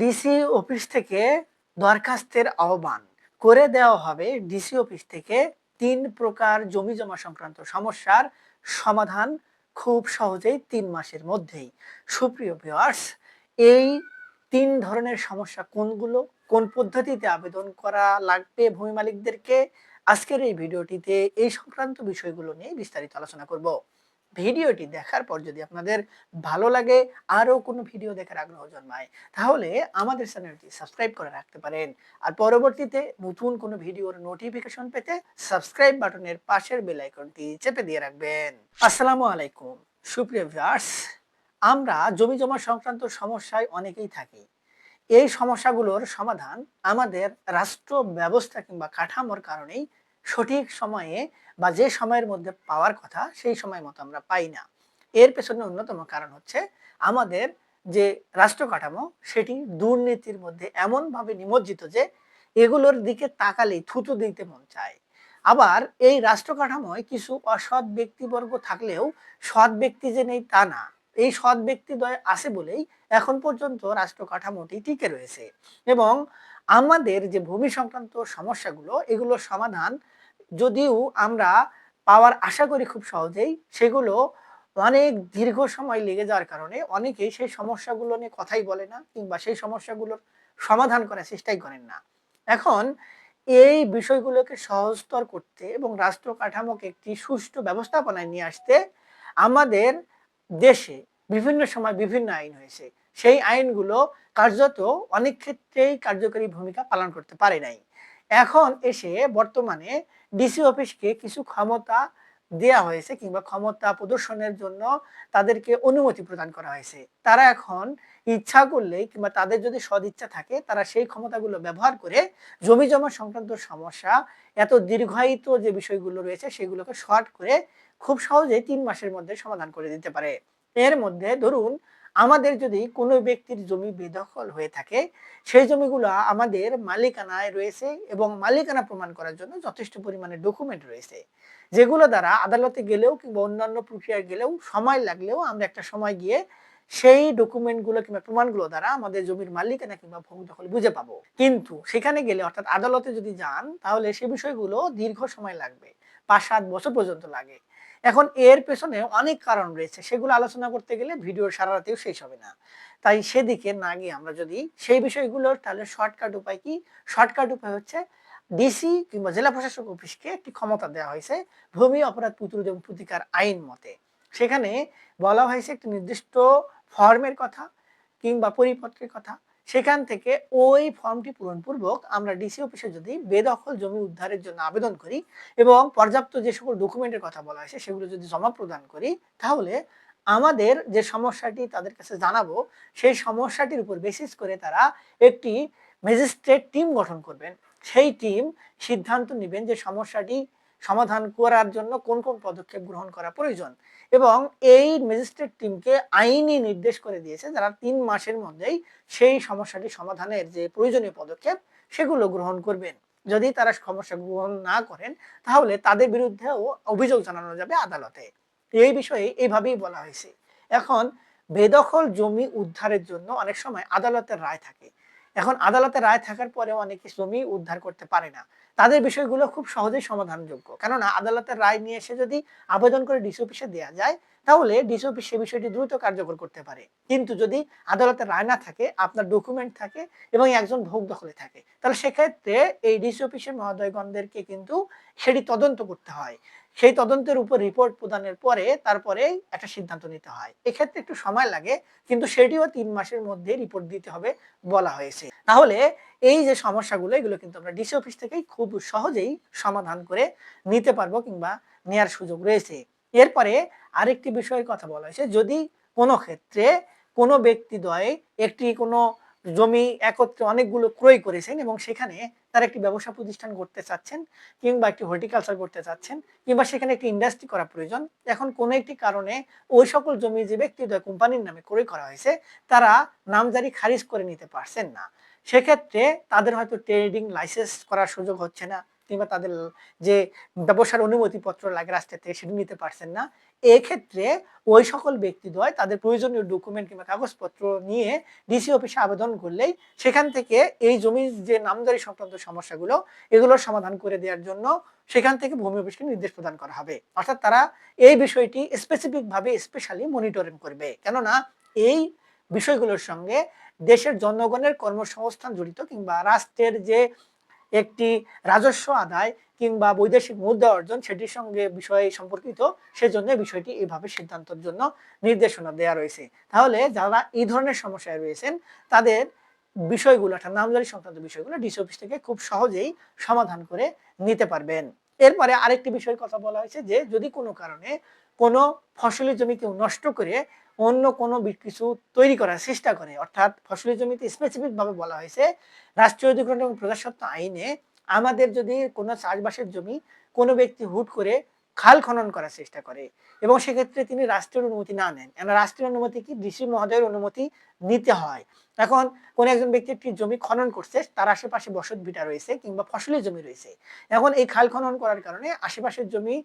DC office থেকে দরখাস্তের আহ্বান করে দেওয়া হবে। ডিসি অফিস থেকে তিন প্রকার জমি জমা সংক্রান্ত সমস্যার সমাধান খুব সহজেই তিন মাসের মধ্যেই। সুপ্রিয় ভিউয়ার্স এই তিন ধরনের সমস্যা কোনগুলো, কোন পদ্ধতিতে আবেদন করা লাগবে ভূমি মালিকদেরকে? আজকের এই ভিডিওটিতে এই সংক্রান্ত বিষয়গুলো নিয়ে বিস্তারিত আলোচনা করব। ভিডিওটি দেখার পর যদি আপনাদের ভালো লাগে, আরও কোনো ভিডিও দেখার আগ্রহ জন্মায়, তাহলে আমাদের চ্যানেলটি সাবস্ক্রাইব করে রাখতে পারেন। আর পরবর্তীতে নতুন কোনো ভিডিওর নোটিফিকেশন পেতে সাবস্ক্রাইব বাটনের পাশের বেল আইকনটি চেপে দিয়ে রাখবেন। আসসালামু আলাইকুম। সুপ্রিয় ভিউয়ার্স, আমরা জমি জমা সংক্রান্ত সমস্যায় অনেকেই থাকি। এই সমস্যাগুলোর সমাধান আমাদের রাষ্ট্র ব্যবস্থা কিংবা কাঠামোর কারণেই সঠিক সময়ে বা যে সময়ের মধ্যে পাওয়ার কথা সেই সময় মতো আমরা পাই না। এর পেছনে অন্যতম কারণ হচ্ছে আমাদের যে রাষ্ট্র কাঠামো, সেটি দুর্নীতির মধ্যে এমনভাবে নিমজ্জিত যে এগুলোর দিকে তাকালেই থুতু দিতে মন চায়। আবার এই রাষ্ট্র কাঠামোয় কিছু অসৎ ব্যক্তিবর্গ থাকলেও সৎ ব্যক্তি যে নেই তা না। এই সৎ ব্যক্তিদ্বয় আছে বলেই এখন পর্যন্ত রাষ্ট্র কাঠামোটি টিকে রয়েছে এবং আমাদের যে ভূমি সংক্রান্ত সমস্যাগুলো এগুলোর সমাধান যদিও আমরা পাওয়ার আশা করি খুব সহজেই, সেগুলো অনেক দীর্ঘ সময় লেগে যাওয়ার কারণে অনেকেই সেই সমস্যাগুলো নিয়ে কথাই বলে না কিংবা সেই সমস্যাগুলোর সমাধান করার চেষ্টাই করেন না। এখন এই বিষয়গুলোকে সহজতর করতে এবং রাষ্ট্র কাঠামোকে একটি সুষ্ঠু ব্যবস্থাপনায় নিয়ে আসতে আমাদের দেশে বিভিন্ন সময় বিভিন্ন আইন হয়েছে। সেই আইনগুলো কার্যত অনেক ক্ষেত্রেই কার্যকরী ভূমিকা পালন করতে পারে নাই। এখন এসে বর্তমানে ডিসি অফিসকে কিছু ক্ষমতা দেয়া হয়েছে কিংবা ক্ষমতা প্রদর্শনের জন্য তাদেরকে অনুমতি প্রদান করা হয়েছে। তারা এখন ইচ্ছা করলেই কিংবা তাদের যদি সদিচ্ছা থাকে, তারা সেই ক্ষমতাগুলো ব্যবহার করে জমি জমা সংক্রান্ত সমস্যা, এত দীর্ঘায়িত যে বিষয়গুলো রয়েছে সেগুলোকে শর্ট করে খুব সহজে তিন মাসের মধ্যে সমাধান করে দিতে পারে। এর মধ্যে ধরুন আমাদের যদি কোনো ব্যক্তির জমি বেদখল হয়ে থাকে, সেই জমিগুলো আমাদের মালিকানায় রয়েছে এবং মালিকানা প্রমাণ করার জন্য যথেষ্ট পরিমাণে ডকুমেন্ট রয়েছে। যেগুলো দ্বারা আদালতে গেলেও কিংবা অন্যান্য প্রক্রিয়ায় গেলেও সময় লাগলেও আমরা একটা সময় গিয়ে সেই ডকুমেন্টগুলো কিংবা প্রমাণগুলো দ্বারা আমাদের জমির মালিকানা কিংবা ভোগ দখল বুঝে পাবো। কিন্তু সেখানে গেলে অর্থাৎ আদালতে যদি যান, তাহলে সে বিষয়গুলো দীর্ঘ সময় লাগবে, পাঁচ সাত বছর পর্যন্ত লাগে। এখন এর পেছনে অনেক কারণ রয়েছে। সেগুলো আলোচনা করতে গেলে ভিডিও সারা রাতেও শেষ হবে না। তাই সেদিকে না গিয়ে আমরা যদি সেই বিষয়গুলোর তাহলে শর্টকাট উপায় কি? শর্টকাট উপায় হচ্ছে ডিসি কিংবা জেলা প্রশাসক অফিসকে একটি ক্ষমতা দেওয়া হয়েছে ভূমি অপরাধ প্রতিরোধ এবং প্রতিকার আইন মতে। সেখানে বলা হয়েছে একটি নির্দিষ্ট ফর্মের কথা কিংবা পরিপত্রের কথা। সেখান থেকে ওই ফর্মটি পূরণপূর্বক আমরা ডিসি অফিসে যদি বেদখল জমি উদ্ধারের জন্য আবেদন করি এবং পর্যাপ্ত যে সকল ডকুমেন্টের কথা বলা হয়েছে সেগুলো যদি জমা প্রদান করি, তাহলে আমাদের যে সমস্যাটি তাদের কাছে জানাব, সেই সমস্যাটির উপর বেসিস করে তারা একটি ম্যাজিস্ট্রেট টিম গঠন করবেন। সেই টিম সিদ্ধান্ত নেবেন যে সমস্যাটি সমাধান করার জন্য কোন কোন পদক্ষেপ গ্রহণ করা প্রয়োজন। এবং এই ম্যাজিস্ট্রেট টিমকে আইনি নির্দেশ করে দিয়েছে যারা তিন মাসের মধ্যেই সেই সমস্যাটি সমাধানের যে প্রয়োজনীয় পদক্ষেপ সেগুলো গ্রহণ করবেন। যদি তারা সমস্যা গ্রহণ না করেন, তাহলে তাদের বিরুদ্ধেও অভিযোগ জানানো যাবে আদালতে। এই বিষয়ে এইভাবেই বলা হয়েছে। এখন বেদখল জমি উদ্ধারের জন্য অনেক সময় আদালতের রায় থাকে। এখন আদালতে রায় থাকার পরে অনেকে জমি উদ্ধার করতে পারে না। তাদের বিষয়গুলো খুব সহজেই সমাধানযোগ্য। কেননা আদালতের রায় নিয়ে এসে যদি আবেদন করে ডিসি অফিসে দেওয়া যায় তাহলে ডিসি অফিস সে বিষয়টি দ্রুত কার্যকর করতে পারে। কিন্তু যদি আদালতের রায় না থাকে, আপনার ডকুমেন্ট থাকে এবং একজন ভোগ দখলে থাকে, তাহলে সেক্ষেত্রে এই ডিসি অফিসের মহোদয়গণদেরকে কিন্তু সেটি তদন্ত করতে হয়। সেই তদন্তের উপর রিপোর্ট প্রদানের পরে তারপরে একটা সিদ্ধান্ত নিতে হয়। এক্ষেত্রে একটু সময় লাগে, কিন্তু সেটিও তিন মাসের মধ্যে রিপোর্ট দিতে হবে বলা হয়েছে। তাহলে এই যে সমস্যাগুলো, এগুলো কিন্তু আমরা ডিসি অফিস থেকেই খুব সহজেই সমাধান করে নিতে পারব কিংবা নেয়ার সুযোগ রয়েছে। এরপরে আরেকটি বিষয়ের কথা বলা হয়েছে, যদি কোনো ক্ষেত্রে কোনো ব্যক্তিদ্বয় একটি কোনো জমি একত্রে অনেকগুলো ক্রয় করেছেন এবং সেখানে তারা একটি ব্যবসা প্রতিষ্ঠান করতে চাচ্ছেন কিংবা একটি হর্টিকালচার করতে চাচ্ছেন কিংবা সেখানে একটি ইন্ডাস্ট্রি করা প্রয়োজন, এখন কোনো একটি কারণে ওই সকল জমি যে ব্যক্তিদ্বয় কোম্পানির নামে ক্রয় করা হয়েছে, তারা নামজারি খারিজ করে নিতে পারছেন না। সেক্ষেত্রে তাদের হয়তো ট্রেডিং লাইসেন্স করার সুযোগ হচ্ছে না কিংবা তাদের যে ব্যবসার অনুমতিপত্র লাগে রাষ্ট্রের থেকে নিতে পারছেন না। এক্ষেত্রে ওই সকল ব্যক্তিদ্বয় তাদের প্রয়োজনীয় ডকুমেন্ট কিংবা কাগজপত্র নিয়ে ডিসি অফিসে আবেদন করলেই সেখান থেকে এই জমির যে নামদারি সংক্রান্ত সমস্যাগুলো এগুলোর সমাধান করে দেওয়ার জন্য সেখান থেকে ভূমি অফিসকে নির্দেশ প্রদান করা হবে। অর্থাৎ তারা এই বিষয়টি স্পেসিফিক ভাবে স্পেশালি মনিটরিং করবে। কেননা এই বিষয়গুলোর সঙ্গে দেশের জনগণের কর্মসংস্থান জড়িত কিংবা রাষ্ট্রের যে একটি রাজস্ব আদায় কিংবা বৈদেশিক মুদ্রা অর্জন সেটির সঙ্গে বিষয় সম্পর্কিত, সেজন্য বিষয়টি এইভাবে সিদ্ধান্তের জন্য নির্দেশনা দেওয়া রয়েছে। তাহলে যারা এই ধরনের সমস্যায় রয়েছেন, তাদের বিষয়গুলো অর্থাৎ নামজারি সংক্রান্ত বিষয়গুলো ডিসি অফিস থেকে খুব সহজেই সমাধান করে নিতে পারবেন। এরপরে আরেকটি বিষয়ের কথা বলা হয়েছে যে, যদি কোনো কারণে কোনো ফসলি জমি কেউ নষ্ট করে অন্য কোনো কিছু তৈরি করার চেষ্টা করে। অর্থাৎ ফসলের জমিতে স্পেসিফিকভাবে বলা হয়েছে, রাষ্ট্রীয় অধিগ্রহণ এবং প্রজাস্বত্ব আইনে আমাদের যদি কোনো চাষবাসের জমি কোনো ব্যক্তি হুট করে খাল খনন করার চেষ্টা করে। এবং সেক্ষেত্রে তিনি রাষ্ট্রের অনুমতি না নেন। কেন রাষ্ট্রীয় অনুমতি কি? ডিসি মহোদয়ের অনুমতি নিতে হয়। এখন কোন একজন ব্যক্তি একটি জমি খনন করছে, তার আশেপাশে বসত ভিটা রয়েছে কিংবা ফসলের জমি রয়েছে। এখন এই খাল খনন করার কারণে আশেপাশের জমি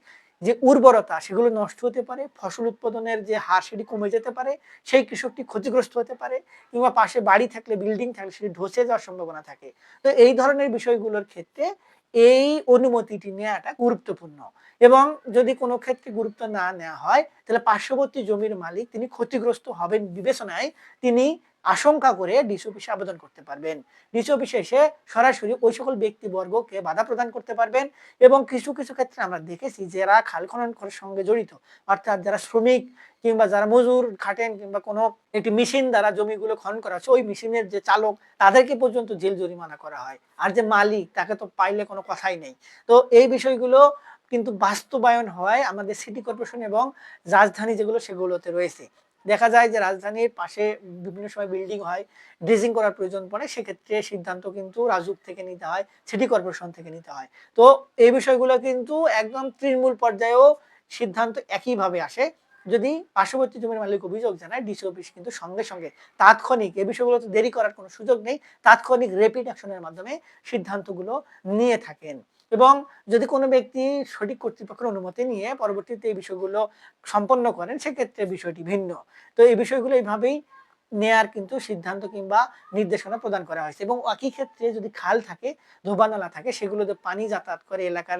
যে উর্বরতা, সেগুলো নষ্ট হতে পারে, ফসল উৎপাদনের যে হার, সেটি কমে যেতে পারে, সেই কৃষকটি ক্ষতিগ্রস্ত হতে পারে কিংবা পাশে বাড়ি থাকলে, বিল্ডিং থাকলে, সেটি ধসে যাওয়ার সম্ভাবনা থাকে। তো এই ধরনের বিষয়গুলোর ক্ষেত্রে এই অনুমতিটি নেওয়াটা গুরুত্বপূর্ণ। এবং যদি কোনো ক্ষেত্রে গুরুত্ব না নেওয়া হয়, তাহলে পার্শ্ববর্তী জমির মালিক তিনি ক্ষতিগ্রস্ত হবেন বিবেচনায় তিনি আশঙ্কা করে ডিসি অফিসে আবেদন করতে পারবেন। ডিসি অফিসে এসে সরাসরি ওই সকল ব্যক্তিবর্গকে বাধা প্রদান করতে পারবেন এবং কিছু কিছু ক্ষেত্রে আমরা দেখেছি যারা খাল খনন সঙ্গে জড়িত, অর্থাৎ যারা শ্রমিক কিংবা যারা মজুর খাটেন কিংবা কোনো একটি মেশিন দ্বারা জমিগুলো খনন করা হচ্ছে, ওই মেশিনের যে চালক তাদেরকে পর্যন্ত জেল জরিমানা করা হয়। আর যে মালিক, তাকে তো পাইলে কোনো কথাই নেই। তো এই বিষয়গুলো কিন্তু বাস্তবায়ন হয় আমাদের সিটি কর্পোরেশন এবং রাজধানী যেগুলো সেগুলোতে রয়েছে। দেখা যায় যে রাজধানীর পাশে বিভিন্ন সময় বিল্ডিং হয় ড্রেজিং করার প্রয়োজন পড়ে, সেক্ষেত্রে সিদ্ধান্ত কিন্তু রাজুক থেকে নিতে হয় সিটি কর্পোরেশন থেকে নিতে হয়। তো এই বিষয়গুলো কিন্তু একদম তৃণমূল পর্যায়েও সিদ্ধান্ত একইভাবে আসে। যদি পার্শ্ববর্তী জমির মালিক অভিযোগ জানায়, ডিসি অফিস কিন্তু সঙ্গে সঙ্গে তাৎক্ষণিক এ বিষয়গুলোতে দেরি করার কোনো সুযোগ নেই, তাৎক্ষণিক রেপিড অ্যাকশনের মাধ্যমে সিদ্ধান্তগুলো নিয়ে থাকেন। এবং যদি কোনো ব্যক্তি সঠিক কর্তৃপক্ষের অনুমতি নিয়ে পরবর্তীতে এই বিষয়গুলো সম্পন্ন করেন, সেক্ষেত্রে বিষয়টি ভিন্ন। তো এই বিষয়গুলো এইভাবেই নেয়ার কিন্তু সিদ্ধান্ত কিংবা নির্দেশনা প্রদান করা হয়েছে। এবং একই ক্ষেত্রে যদি খাল থাকে, ধোবানালা থাকে, সেগুলোতে পানি যাতায়াত করে এলাকার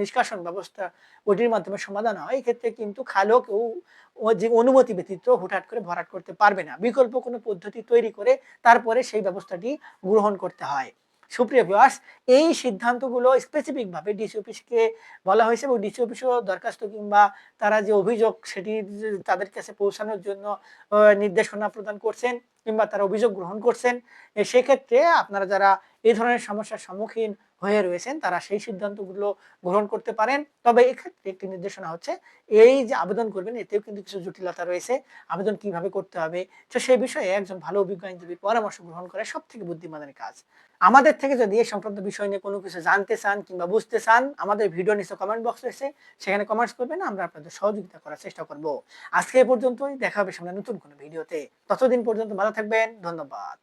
নিষ্কাশন ব্যবস্থা ওটির মাধ্যমে সমাধান হয়। এক্ষেত্রে কিন্তু খালও কেউ যে অনুমতি ব্যতীত হুটহাট করে ভরাট করতে পারবে না। বিকল্প কোনো পদ্ধতি তৈরি করে তারপরে সেই ব্যবস্থাটি গ্রহণ করতে হয়। সুপ্রিয় ভিওয়ার্স এই সিদ্ধান্তগুলো স্পেসিফিকভাবে ডিসি অফিসকে বলা হয়েছে এবং ডিসি অফিসও দরখাস্ত কিংবা তারা যে অভিযোগ সেটি তাদের কাছে পৌঁছানোর জন্য নির্দেশনা প্রদান করছেন কিংবা তারা অভিযোগ গ্রহণ করছেন সেক্ষেত্রে আপনারা যারা এই ধরনের সমস্যার সম্মুখীন হয়ে রয়েছেন, তারা সেই সিদ্ধান্তগুলো গ্রহণ করতে পারেন। তবে এক্ষেত্রে একটি নির্দেশনা হচ্ছে, এই যে আবেদন করবেন, এতেও কিন্তু কিছু জটিলতা রয়েছে, আবেদন কীভাবে করতে হবে? তো সেই বিষয়ে একজন ভালো অভিজ্ঞ আইনজীবীর পরামর্শ গ্রহণ করা সব থেকে বুদ্ধিমানের কাজ। আমাদের থেকে যদি এই সংক্রান্ত বিষয় নিয়ে কোনো কিছু জানতে চান কিংবা বুঝতে চান, আমাদের ভিডিও নিচে কমেন্ট বক্স রয়েছে, সেখানে কমেন্টস করবেন, আমরা আপনাদের সহযোগিতা করার চেষ্টা করব। আজকে এ পর্যন্তই, দেখা হবে সামনে নতুন কোনো ভিডিওতে। ততদিন পর্যন্ত ভালো থাকবেন, ধন্যবাদ।